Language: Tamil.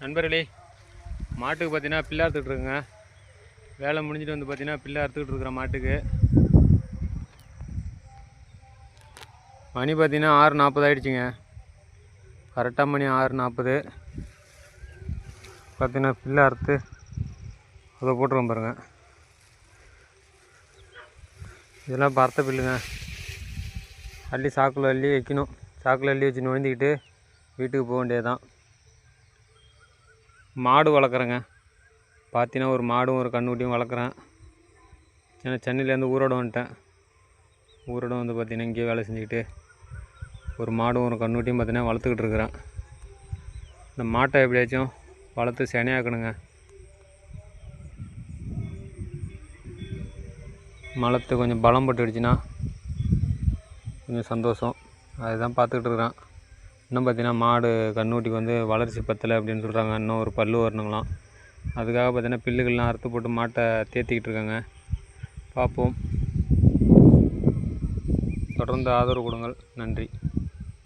நண்பர்களே மாட்டுக்கு பார்த்தீங்கன்னா பிள்ளை அறுத்துட்ருக்குங்க வேலை முடிஞ்சிட்டு வந்து பார்த்தீங்கன்னா பிள்ளை அறுத்துக்கிட்டு இருக்கிற மாட்டுக்கு. மணி பார்த்தீங்கன்னா ஆறு நாற்பது ஆகிடுச்சிங்க கரெக்டாக மணி ஆறு நாற்பது. பார்த்தீங்கன்னா பிள்ளை அறுத்து அதை போட்டுருவோம் பாருங்க. இதெல்லாம் பறத்த பில்லுங்க. அள்ளி சாக்கில் அள்ளி வைக்கணும். சாக்கில் அள்ளி வச்சு நுழைந்துக்கிட்டு வீட்டுக்கு போக வேண்டியதுதான். மாடு வளர்க்குறேங்க. பார்த்தீங்கன்னா ஒரு மாடும் ஒரு கண்ணுக்குட்டியும் வளர்க்குறேன். ஏன்னா சென்னையிலேருந்து ஊரோட வந்துட்டேன். ஊரோட வந்து பார்த்தீங்கன்னா இங்கேயே வேலை செஞ்சுக்கிட்டு ஒரு மாடும் ஒரு கண்ணுக்குட்டியும் பார்த்தீங்கன்னா வளர்த்துக்கிட்டு இருக்கிறேன். இந்த மாட்டை எப்படியாச்சும் வளர்த்து செனையாக்கணுங்க. மலத்து கொஞ்சம் பலம் பட்டுடுச்சுன்னா கொஞ்சம் சந்தோஷம். அதுதான் பார்த்துக்கிட்டு இருக்கிறேன். இன்னும் பார்த்தீங்கன்னா மாடு கண்ணுக்குட்டிக்கு வந்து வளர்ச்சி பத்தலை அப்படின்னு சொல்கிறாங்க இன்னும் ஒரு பல்லு வரணுங்களாம். அதுக்காக பார்த்தீங்கன்னா பில்லுகள்லாம் அறுத்து போட்டு மாட்டை தேத்திக்கிட்டு இருக்காங்க. பார்ப்போம். தொடர்ந்து ஆதரவு கொடுங்கள். நன்றி.